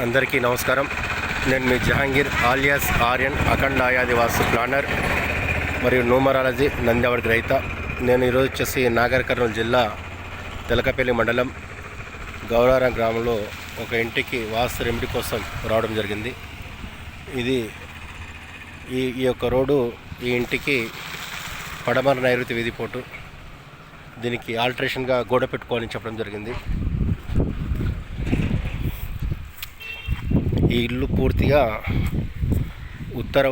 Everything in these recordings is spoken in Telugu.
అందరికీ నమస్కారం. నేను మీ జహాంగీర్ ఆలియాస్ ఆర్యన్ అఖండ ఆయాదివాసు ప్లానర్ మరియు న్యూమరాలజీ నంద్యావడి రైత నేను ఈరోజు వచ్చేసి నాగర్ కర్నూలు జిల్లా తెలకపల్లి మండలం గౌరారం గ్రామంలో ఒక ఇంటికి వాస్తు రెమెడీ కోసం రావడం జరిగింది. ఇది ఈ ఈ యొక్క రోడ్డు ఈ ఇంటికి పడమర నైరుతి వీధి పోటు దీనికి ఆల్టరేషన్గా గోడ పెట్టుకోవాలని చెప్పడం జరిగింది. ఈ ఇల్లు పూర్తిగా ఉత్తర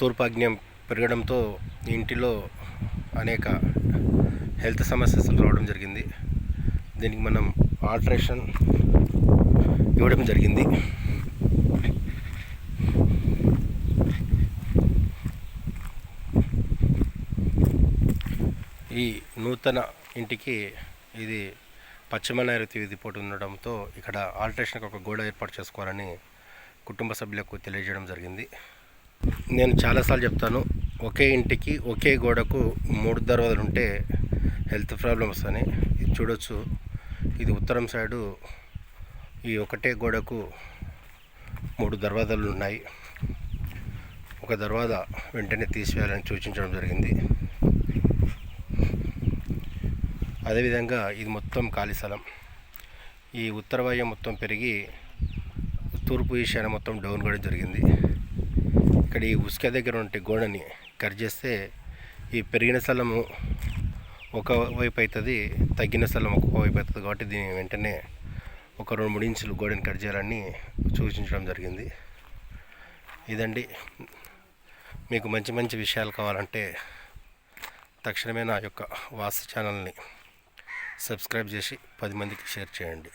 తూర్పాగ్నేయం పెరగడంతో ఇంటిలో అనేక హెల్త్ సమస్యలు రావడం జరిగింది. దీనికి మనం ఆల్ట్రేషన్ ఇవ్వడం జరిగింది. ఈ నూతన ఇంటికి ఇది పశ్చిమ నైరుతి విధిపోటు ఉండడంతో ఇక్కడ ఆల్టరేషన్కి ఒక గోడ ఏర్పాటు చేసుకోవాలని కుటుంబ సభ్యులకు తెలియజేయడం జరిగింది. నేను చాలాసార్లు చెప్తాను ఒకే ఇంటికి ఒకే గోడకు మూడు దర్వాజలు ఉంటే హెల్త్ ప్రాబ్లమ్స్ అని ఇది చూడొచ్చు. ఇది ఉత్తరం సైడు ఈ ఒకటే గోడకు మూడు దర్వాజాలు ఉన్నాయి. ఒక దర్వాజా వెంటనే తీసివేయాలని సూచించడం జరిగింది. అదేవిధంగా ఇది మొత్తం ఖాళీ స్థలం. ఈ ఉత్తర మొత్తం పెరిగి తూర్పు ఈశాన్య మొత్తం డౌన్ కూడా జరిగింది. ఇక్కడ ఈ ఉసుక దగ్గర ఉంటే గోడని కట్ చేస్తే ఈ పెరిగిన స్థలము ఒక వైపు అవుతుంది తగ్గిన స్థలం ఒక వైపు అవుతుంది కాబట్టి దీని వెంటనే ఒక రెండు మూడు ఇంచులు గోడని కట్ చేయాలని సూచించడం జరిగింది. ఇదండి. మీకు మంచి మంచి విషయాలు కావాలంటే తక్షణమే నా యొక్క వాస్తు ఛానల్ని సబ్స్క్రైబ్ చేసి పది మందికి షేర్ చేయండి.